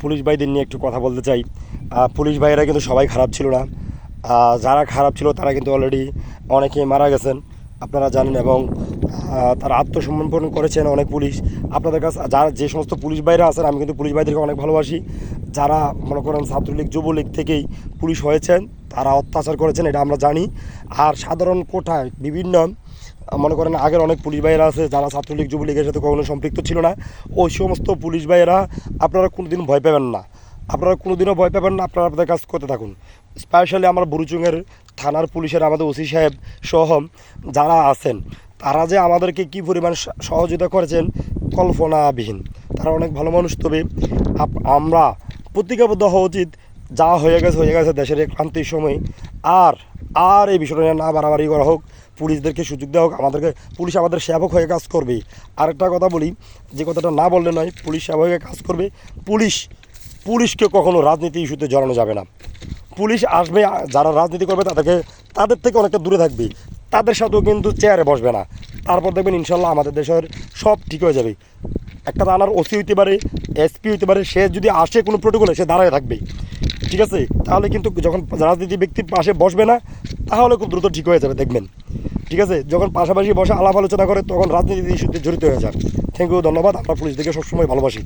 Police ভাইদের নিয়ে একটু কথা বলতে চাই। পুলিশ ভাইয়েরা কিন্তু সবাই খারাপ ছিল না। যারা খারাপ ছিল তারা কিন্তু অলরেডি অনেকেই মারা গেছেন। আপনারা জানেন এবং তারা আত্মসমর্পণ করেছেন অনেক পুলিশ। আপনাদের কাছে, যারা যে সমস্ত পুলিশ ভাইরা আছেন, আমি কিন্তু পুলিশ ভাইদেরকে অনেক ভালোবাসি। যারা মনে করেন ছাত্রলীগ, যুবলীগ থেকেই পুলিশ হয়েছেন, তারা অত্যাচার করেছেন, এটা আমরা জানি। আর সাধারণ কোঠায় বিভিন্ন মনে করেন আগের অনেক পুলিশ ভাইয়েরা আছে, যারা ছাত্রলীগ, যুবলীগের সাথে কখনো সম্পৃক্ত ছিল না, ওই সমস্ত পুলিশ ভাইয়েরা আপনারা কোনোদিন ভয় পাবেন না। আপনারা কোনোদিনও ভয় পাবেন না, আপনারা আপনাদের কাজ করতে থাকুন। স্পেশালি আমার বুরুচুঙের থানার পুলিশের আমাদের ওসি সাহেব সহ যারা আছেন, তারা যে আমাদেরকে কী পরিমাণ সহ- সহযোগিতা করেছেন, কল্পনাবিহীন। তারা অনেক ভালো মানুষ, তবে আমরা প্রতিজ্ঞাবদ্ধ হওয়া উচিত যা হয়ে গেছে হয়ে গেছে দেশের ক্রান্তির সময়। আর আর এই বিষয়টা নিয়ে না বাড়াবাড়ি করা হোক, পুলিশদেরকে সুযোগ দেওয়া হোক, আমাদেরকে, পুলিশ আমাদের সেবক হয়ে কাজ করবে। আরেকটা কথা বলি, যে কথাটা না বললে নয়, পুলিশ সেবক হয়ে কাজ করবে। পুলিশ, পুলিশকে কখনো রাজনীতি ইস্যুতে জড়ানো যাবে না। পুলিশ আসবে, যারা রাজনীতি করবে, তাদেরকে, তাদের থেকে অনেকটা দূরে থাকবে। তাদের সাথেও কিন্তু চেয়ারে বসবে না। তারপর দেখবেন ইনশাল্লাহ আমাদের দেশের সব ঠিক হয়ে যাবে। একটা থানার ওসি হইতে পারে, এসপি হইতে পারে, সে যদি আসে কোনো প্রোটোকলে, সে দাঁড়ায় থাকবে। ঠিক আছে? তাহলে কিন্তু যখন রাজনীতি ব্যক্তির পাশে বসবে না, তাহলে খুব দ্রুত ঠিক হয়ে যাবে, দেখবেন। ঠিক আছে? যখন পাশাপাশি বসে আলাপ আলোচনা করে, তখন রাজনীতি ইস্যুতে জড়িত হয়ে যায় থ্যাংক ইউ ধন্যবাদ। আমরা পুলিশ দেখে সবসময় ভালোবাসি।